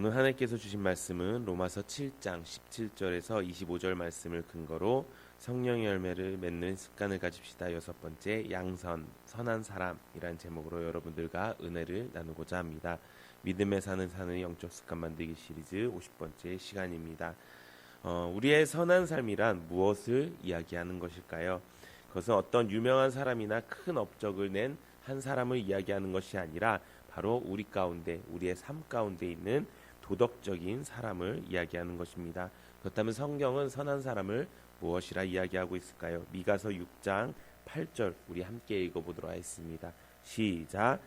오늘 하나님께서 주신 말씀은 로마서 7장 17절에서 25절 말씀을 근거로 성령의 열매를 맺는 습관을 가집시다. 여섯 번째 양선 선한 사람이란 제목으로 여러분들과 은혜를 나누고자 합니다. 믿음에 사는 사는 영적 습관 만들기 시리즈 50번째 시간입니다. 어, 우리의 선한 삶이란 무엇을 이야기하는 것일까요? 그것은 어떤 유명한 사람이나 큰 업적을 낸 한 사람을 이야기하는 것이 아니라 바로 우리 가운데 우리의 삶 가운데 있는 도덕적인 사람을 이야기하는 것입니다. 그렇다면 성경은 선한 사람을 무엇이라 이야기하고 있을까요? 미가서 6장 8절 우리 함께 읽어보도록 하겠습니다. 시작.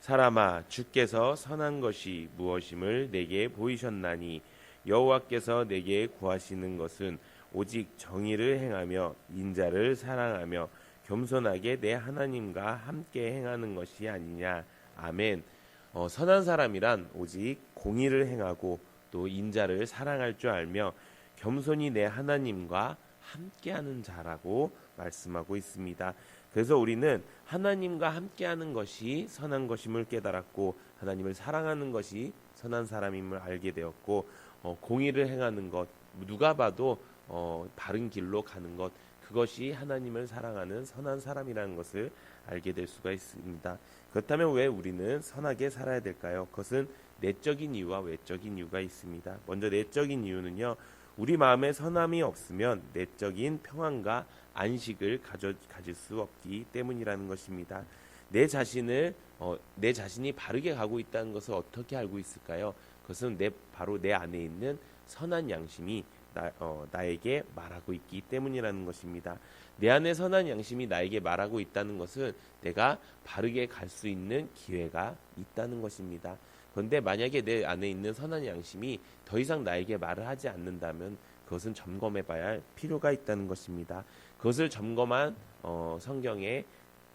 사람아 주께서 선한 것이 무엇임을 내게 보이셨나니 여호와께서 내게 구하시는 것은 오직 정의를 행하며 인자를 사랑하며 겸손하게 내 하나님과 함께 행하는 것이 아니냐. 아멘. 어, 선한 사람이란 오직 공의를 행하고 또 인자를 사랑할 줄 알며 겸손히 내 하나님과 함께하는 자라고 말씀하고 있습니다. 그래서 우리는 하나님과 함께하는 것이 선한 것임을 깨달았고 하나님을 사랑하는 것이 선한 사람임을 알게 되었고 어, 공의를 행하는 것 누가 봐도 어, 바른 길로 가는 것 그것이 하나님을 사랑하는 선한 사람이라는 것을 알게 될 수가 있습니다. 그렇다면 왜 우리는 선하게 살아야 될까요? 그것은 내적인 이유와 외적인 이유가 있습니다. 먼저 내적인 이유는요. 우리 마음에 선함이 없으면 내적인 평안과 안식을 가져, 가질 수 없기 때문이라는 것입니다. 내 자신을 어, 내 자신이 바르게 가고 있다는 것을 어떻게 알고 있을까요? 그것은 내 바로 내 안에 있는 선한 양심이 나, 어, 나에게 말하고 있기 때문이라는 것입니다. 내 안에 선한 양심이 나에게 말하고 있다는 것은 내가 바르게 갈 수 있는 기회가 있다는 것입니다. 그런데 만약에 내 안에 있는 선한 양심이 더 이상 나에게 말을 하지 않는다면 그것은 점검해 봐야 할 필요가 있다는 것입니다. 그것을 점검한 어, 성경의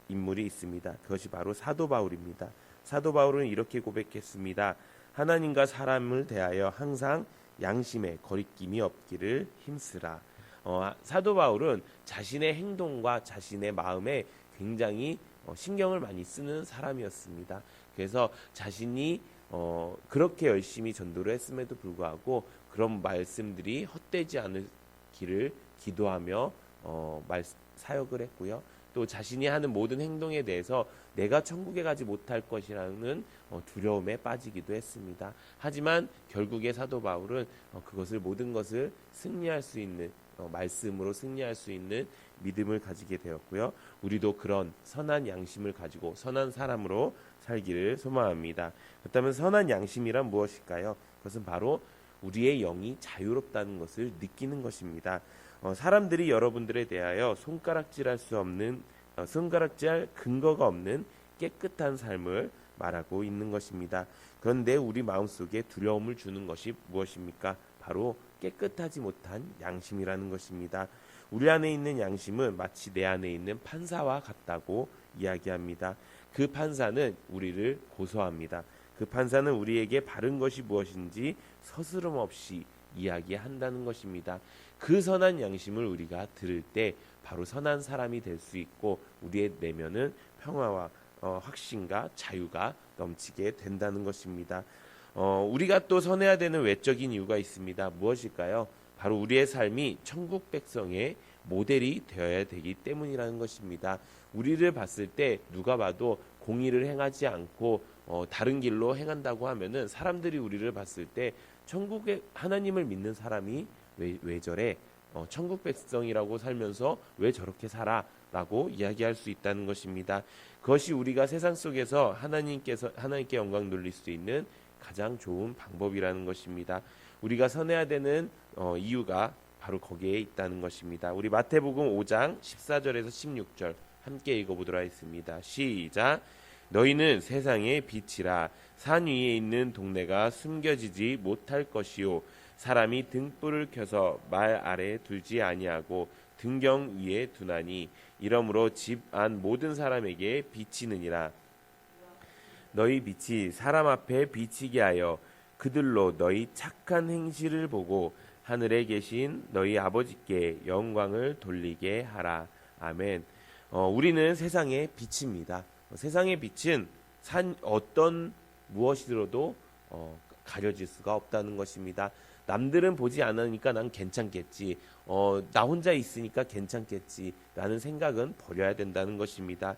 인물이 있습니다. 그것이 바로 사도 바울입니다. 사도 바울은 이렇게 고백했습니다. 하나님과 사람을 대하여 항상 양심에 거리낌이 없기를 힘쓰라. 어, 사도 바울은 자신의 행동과 자신의 마음에 굉장히 어, 신경을 많이 쓰는 사람이었습니다. 그래서 자신이 어, 그렇게 열심히 전도를 했음에도 불구하고 그런 말씀들이 헛되지 않을기를 기도하며 어, 말, 사역을 했고요. 또 자신이 하는 모든 행동에 대해서 내가 천국에 가지 못할 것이라는 어, 두려움에 빠지기도 했습니다. 하지만 결국에 사도 바울은 어, 그것을 모든 것을 승리할 수 있는 어, 말씀으로 승리할 수 있는 믿음을 가지게 되었고요. 우리도 그런 선한 양심을 가지고 선한 사람으로 살기를 소망합니다. 그렇다면 선한 양심이란 무엇일까요? 그것은 바로 우리의 영이 자유롭다는 것을 느끼는 것입니다. 어, 사람들이 여러분들에 대하여 손가락질할 수 없는 어, 손가락질 근거가 없는 깨끗한 삶을 말하고 있는 것입니다. 그런데 우리 마음속에 두려움을 주는 것이 무엇입니까? 바로 깨끗하지 못한 양심이라는 것입니다. 우리 안에 있는 양심은 마치 내 안에 있는 판사와 같다고 이야기합니다. 그 판사는 우리를 고소합니다. 그 판사는 우리에게 바른 것이 무엇인지 서스럼 없이 이야기한다는 것입니다. 그 선한 양심을 우리가 들을 때 바로 선한 사람이 될 수 있고 우리의 내면은 평화와 어, 확신과 자유가 넘치게 된다는 것입니다. 어, 우리가 또 선해야 되는 외적인 이유가 있습니다. 무엇일까요? 바로 우리의 삶이 천국 백성의 모델이 되어야 되기 때문이라는 것입니다. 우리를 봤을 때 누가 봐도 공의를 행하지 않고 어, 다른 길로 행한다고 하면은 사람들이 우리를 봤을 때 천국의 하나님을 믿는 사람이 왜, 왜 저래? 어, 천국 백성이라고 살면서 왜 저렇게 살아? 라고 이야기할 수 있다는 것입니다. 그것이 우리가 세상 속에서 하나님께서 하나님께 영광 돌릴 수 있는 가장 좋은 방법이라는 것입니다. 우리가 선해야 되는 어, 이유가 바로 거기에 있다는 것입니다. 우리 마태복음 5장 14절에서 16절 함께 읽어보도록 하겠습니다. 시작. 너희는 세상의 빛이라 산 위에 있는 동네가 숨겨지지 못할 것이요 사람이 등불을 켜서 말 아래 두지 아니하고 등경 위에 두나니 이러므로 집 안 모든 사람에게 비치느니라 너희 빛이 사람 앞에 비치게 하여 그들로 너희 착한 행실을 보고 하늘에 계신 너희 아버지께 영광을 돌리게 하라. 아멘. 어, 우리는 세상의 빛입니다. 어, 세상의 빛은 산 어떤 무엇이더라도 어, 가려질 수가 없다는 것입니다. 남들은 보지 않으니까 난 괜찮겠지. 어, 나 혼자 있으니까 괜찮겠지. 라는 생각은 버려야 된다는 것입니다.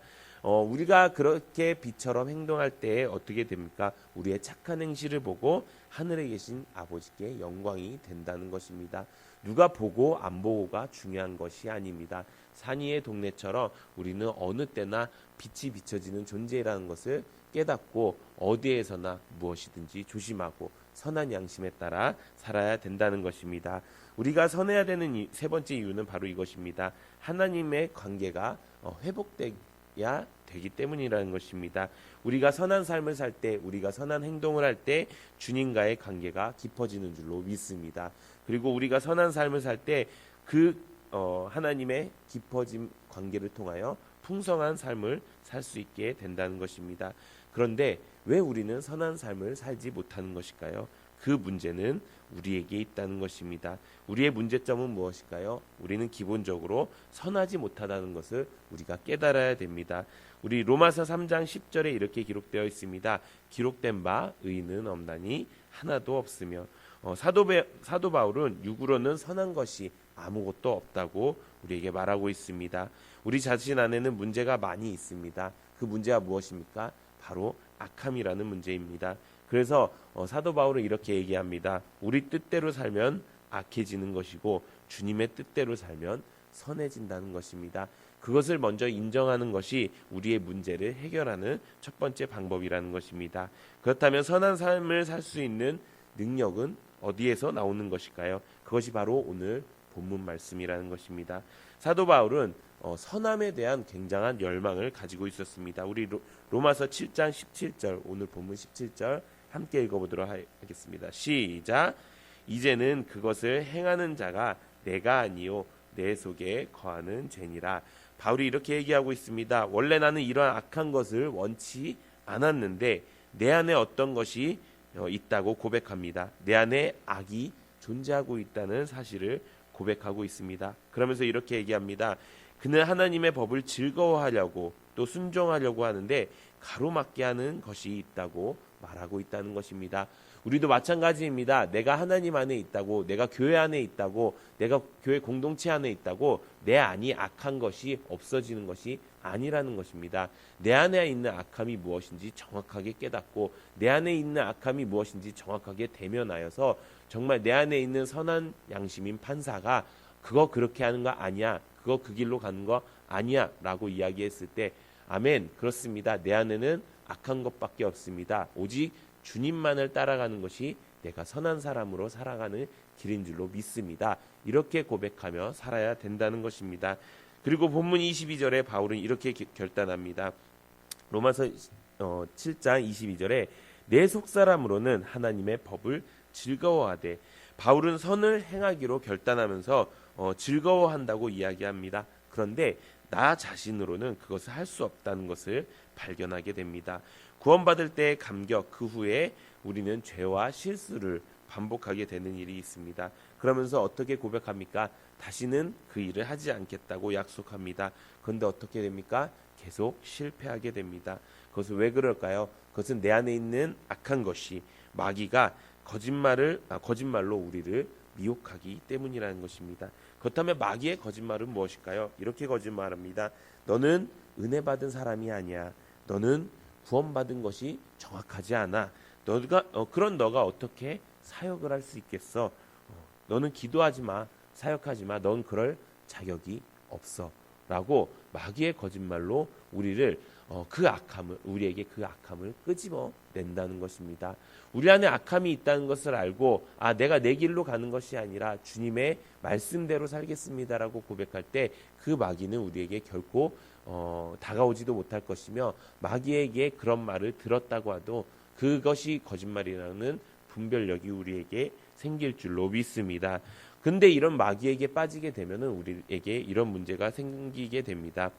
어, 우리가 그렇게 비처럼 행동할 때 어떻게 됩니까? 우리의 착한 행실을 보고 하늘에 계신 아버지께 영광이 된다는 것입니다. 누가 보고 안 보고가 중요한 것이 아닙니다. 산이의 동네처럼 우리는 어느 때나 빛이 비춰지는 존재라는 것을 깨닫고 어디에서나 무엇이든지 조심하고 선한 양심에 따라 살아야 된다는 것입니다. 우리가 선해야 되는 이- 세 번째 이유는 바로 이것입니다. 하나님의 관계가 어, 회복돼 야 되기 때문이라는 것입니다. 우리가 선한 삶을 살 때, 우리가 선한 행동을 할 때 주님과의 관계가 깊어지는 줄로 믿습니다. 그리고 우리가 선한 삶을 살 때그 어, 하나님의 깊어진 관계를 통하여 풍성한 삶을 살 수 있게 된다는 것입니다. 그런데 왜 우리는 선한 삶을 살지 못하는 것일까요? 그 문제는 우리에게 있다는 것입니다. 우리의 문제점은 무엇일까요? 우리는 기본적으로 선하지 못하다는 것을 우리가 깨달아야 됩니다. 우리 로마서 3장 10절에 이렇게 기록되어 있습니다. 기록된 바 의는 없나니 하나도 없으며 어, 사도, 배, 사도 바울은 육으로는 선한 것이 아무것도 없다고 우리에게 말하고 있습니다. 우리 자신 안에는 문제가 많이 있습니다. 그 문제가 무엇입니까? 바로 악함이라는 문제입니다. 그래서 어, 사도 바울은 이렇게 얘기합니다. 우리 뜻대로 살면 악해지는 것이고 주님의 뜻대로 살면 선해진다는 것입니다. 그것을 먼저 인정하는 것이 우리의 문제를 해결하는 첫 번째 방법이라는 것입니다. 그렇다면 선한 삶을 살 수 있는 능력은 어디에서 나오는 것일까요? 그것이 바로 오늘 본문 말씀이라는 것입니다. 사도 바울은 어, 선함에 대한 굉장한 열망을 가지고 있었습니다. 우리 로, 로마서 7장 17절 오늘 본문 17절 함께 읽어보도록 하- 하겠습니다. 시작. 이제는 그것을 행하는 자가 내가 아니요 내 속에 거하는 죄니라. 바울이 이렇게 얘기하고 있습니다. 원래 나는 이러한 악한 것을 원치 않았는데 내 안에 어떤 것이 어, 있다고 고백합니다. 내 안에 악이 존재하고 있다는 사실을 고백하고 있습니다. 그러면서 이렇게 얘기합니다. 그는 하나님의 법을 즐거워하려고 또 순종하려고 하는데 가로막게 하는 것이 있다고 말하고 있다는 것입니다. 우리도 마찬가지입니다. 내가 하나님 안에 있다고, 내가 교회 안에 있다고, 내가 교회 공동체 안에 있다고 내 안이 악한 것이 없어지는 것이 아니라는 것입니다. 내 안에 있는 악함이 무엇인지 정확하게 깨닫고 내 안에 있는 악함이 무엇인지 정확하게 대면하여서 정말 내 안에 있는 선한 양심인 판사가 그거 그렇게 하는 거 아니야. 그거 그 길로 가는 거 아니야. 라고 이야기했을 때 아멘. 그렇습니다. 내 안에는 악한 것밖에 없습니다. 오직 주님만을 따라가는 것이 내가 선한 사람으로 살아가는 길인 줄로 믿습니다. 이렇게 고백하며 살아야 된다는 것입니다. 그리고 본문 22절에 바울은 이렇게 기- 결단합니다. 로마서 어, 7장 22절에 내 속사람으로는 하나님의 법을 즐거워하되 바울은 선을 행하기로 결단하면서 어, 즐거워한다고 이야기합니다. 그런데 나 자신으로는 그것을 할 수 없다는 것을 발견하게 됩니다. 구원받을 때의 감격 그 후에 우리는 죄와 실수를 반복하게 되는 일이 있습니다. 그러면서 어떻게 고백합니까? 다시는 그 일을 하지 않겠다고 약속합니다. 그런데 어떻게 됩니까? 계속 실패하게 됩니다. 그것은 왜 그럴까요? 그것은 내 안에 있는 악한 것이 마귀가 거짓말을 아, 거짓말로 우리를 미혹하기 때문이라는 것입니다. 그렇다면 마귀의 거짓말은 무엇일까요? 이렇게 거짓말합니다. 너는 은혜 받은 사람이 아니야. 너는 구원받은 것이 정확하지 않아. 너가 어, 그런 너가 어떻게 사역을 할 수 있겠어? 어, 너는 기도하지 마, 사역하지 마. 넌 그럴 자격이 없어.라고 마귀의 거짓말로 우리를 어, 그 악함을 우리에게 그 악함을 끄집어 낸다는 것입니다. 우리 안에 악함이 있다는 것을 알고 아 내가 내 길로 가는 것이 아니라 주님의 말씀대로 살겠습니다라고 고백할 때 그 마귀는 우리에게 결코 어, 다가오지도 못할 것이며 마귀에게 그런 말을 들었다고 하도 그것이 거짓말이라는 분별력이 우리에게 생길 줄로 믿습니다. 근데 이런 마귀에게 빠지게 되면은 우리에게 이런 문제가 생기게 됩니다.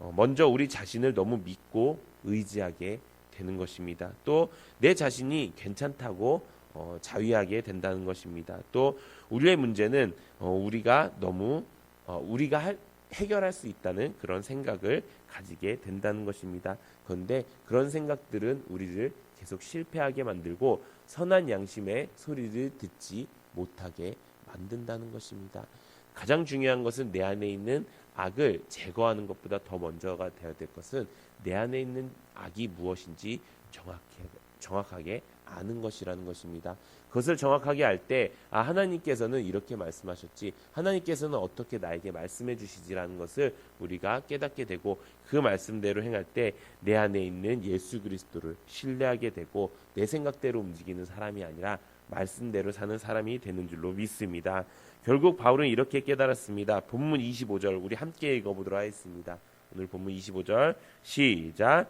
어, 먼저 우리 자신을 너무 믿고 의지하게 되는 것입니다. 또 내 자신이 괜찮다고 어, 자위하게 된다는 것입니다. 또 우리의 문제는 어, 우리가 너무 어, 우리가 할, 해결할 수 있다는 그런 생각을 가지게 된다는 것입니다. 그런데 그런 생각들은 우리를 계속 실패하게 만들고 선한 양심의 소리를 듣지 못하게 만든다는 것입니다. 가장 중요한 것은 내 안에 있는 악을 제거하는 것보다 더 먼저가 되어야 될 것은 내 안에 있는 악이 무엇인지 정확히 정확하게 아는 것이라는 것입니다. 그것을 정확하게 알 때 아, 하나님께서는 이렇게 말씀하셨지 하나님께서는 어떻게 나에게 말씀해 주시지라는 것을 우리가 깨닫게 되고 그 말씀대로 행할 때 내 안에 있는 예수 그리스도를 신뢰하게 되고 내 생각대로 움직이는 사람이 아니라 말씀대로 사는 사람이 되는 줄로 믿습니다. 결국 바울은 이렇게 깨달았습니다. 본문 25절 우리 함께 읽어보도록 하겠습니다. 오늘 본문 25절 시작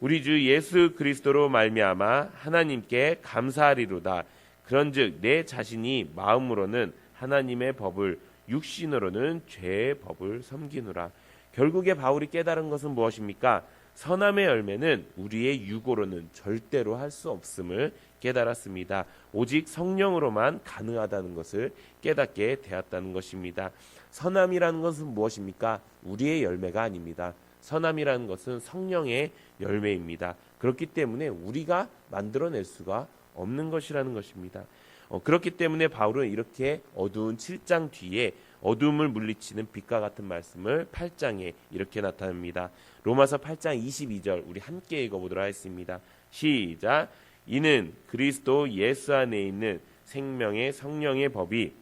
우리 주 예수 그리스도로 말미암아 하나님께 감사하리로다. 그런즉 내 자신이 마음으로는 하나님의 법을 육신으로는 죄의 법을 섬기노라. 결국에 바울이 깨달은 것은 무엇입니까? 선함의 열매는 우리의 육으로는 절대로 할 수 없음을 깨달았습니다. 오직 성령으로만 가능하다는 것을 깨닫게 되었다는 것입니다. 선함이라는 것은 무엇입니까? 우리의 열매가 아닙니다. 선함이라는 것은 성령의 열매입니다. 그렇기 때문에 우리가 만들어낼 수가 없는 것이라는 것입니다. 어, 그렇기 때문에 바울은 이렇게 어두운 7장 뒤에 어둠을 물리치는 빛과 같은 말씀을 8장에 이렇게 나타냅니다. 로마서 8장 22절 우리 함께 읽어보도록 하겠습니다. 시작. 이는 그리스도 예수 안에 있는 생명의 성령의 법이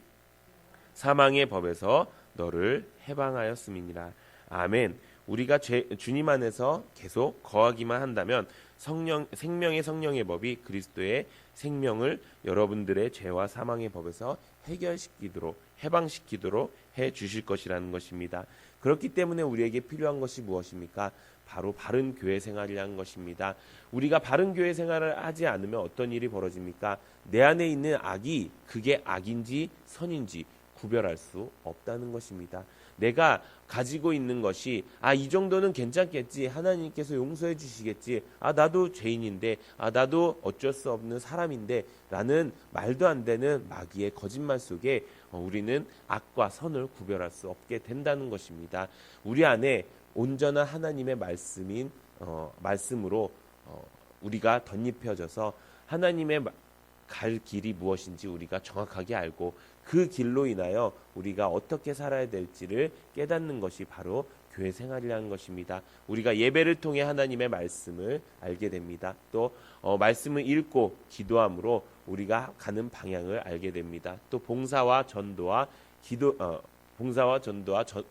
사망의 법에서 너를 해방하였음이니라. 아멘. 우리가 죄, 주님 안에서 계속 거하기만 한다면 성령 생명의 성령의 법이 그리스도의 생명을 여러분들의 죄와 사망의 법에서 해결시키도록 해방시키도록 해 주실 것이라는 것입니다. 그렇기 때문에 우리에게 필요한 것이 무엇입니까? 바로 바른 교회 생활이라는 것입니다. 우리가 바른 교회 생활을 하지 않으면 어떤 일이 벌어집니까? 내 안에 있는 악이 그게 악인지 선인지 구별할 수 없다는 것입니다. 내가 가지고 있는 것이 아 이 정도는 괜찮겠지 하나님께서 용서해 주시겠지 아 나도 죄인인데 아 나도 어쩔 수 없는 사람인데 라는 말도 안 되는 마귀의 거짓말 속에 어, 우리는 악과 선을 구별할 수 없게 된다는 것입니다. 우리 안에 온전한 하나님의 말씀인 어, 말씀으로 어, 우리가 덧입혀져서 하나님의 갈 길이 무엇인지 우리가 정확하게 알고 그 길로 인하여 우리가 어떻게 살아야 될지를 깨닫는 것이 바로 교회 생활이라는 것입니다. 우리가 예배를 통해 하나님의 말씀을 알게 됩니다. 또 어, 말씀을 읽고 기도함으로 우리가 가는 방향을 알게 됩니다. 또 봉사와 전도와 기도 어, 봉사와 전도와 전,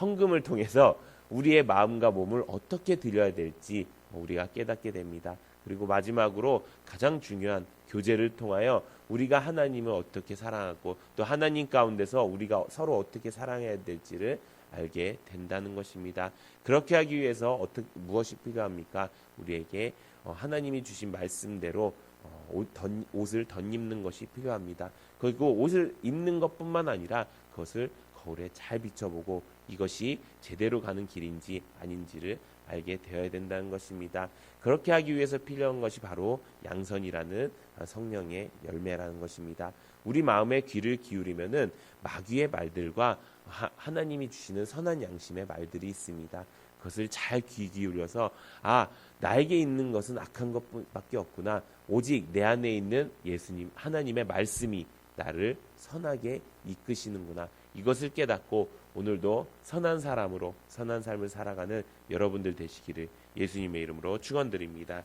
헌금을 통해서 우리의 마음과 몸을 어떻게 드려야 될지 우리가 깨닫게 됩니다. 그리고 마지막으로 가장 중요한 교제를 통하여 우리가 하나님을 어떻게 사랑하고 또 하나님 가운데서 우리가 서로 어떻게 사랑해야 될지를 알게 된다는 것입니다. 그렇게 하기 위해서 어떻게 무엇이 필요합니까? 우리에게 어, 하나님이 주신 말씀대로 어, 옷을 덧입는 것이 필요합니다. 그리고 옷을 입는 것뿐만 아니라 그것을 거울에 잘 비춰보고 이것이 제대로 가는 길인지 아닌지를 알게 되어야 된다는 것입니다. 그렇게 하기 위해서 필요한 것이 바로 양선이라는 성령의 열매라는 것입니다. 우리 마음의 귀를 기울이면은 마귀의 말들과 하, 나님이 주시는 선한 양심의 말들이 있습니다. 그것을 잘 귀 기울여서 아 나에게 있는 것은 악한 것밖에 없구나. 오직 내 안에 있는 예수님 하나님의 말씀이 나를 선하게 이끄시는구나. 이것을 깨닫고 오늘도 선한 사람으로 선한 삶을 살아가는 여러분들 되시기를 예수님의 이름으로 축원드립니다.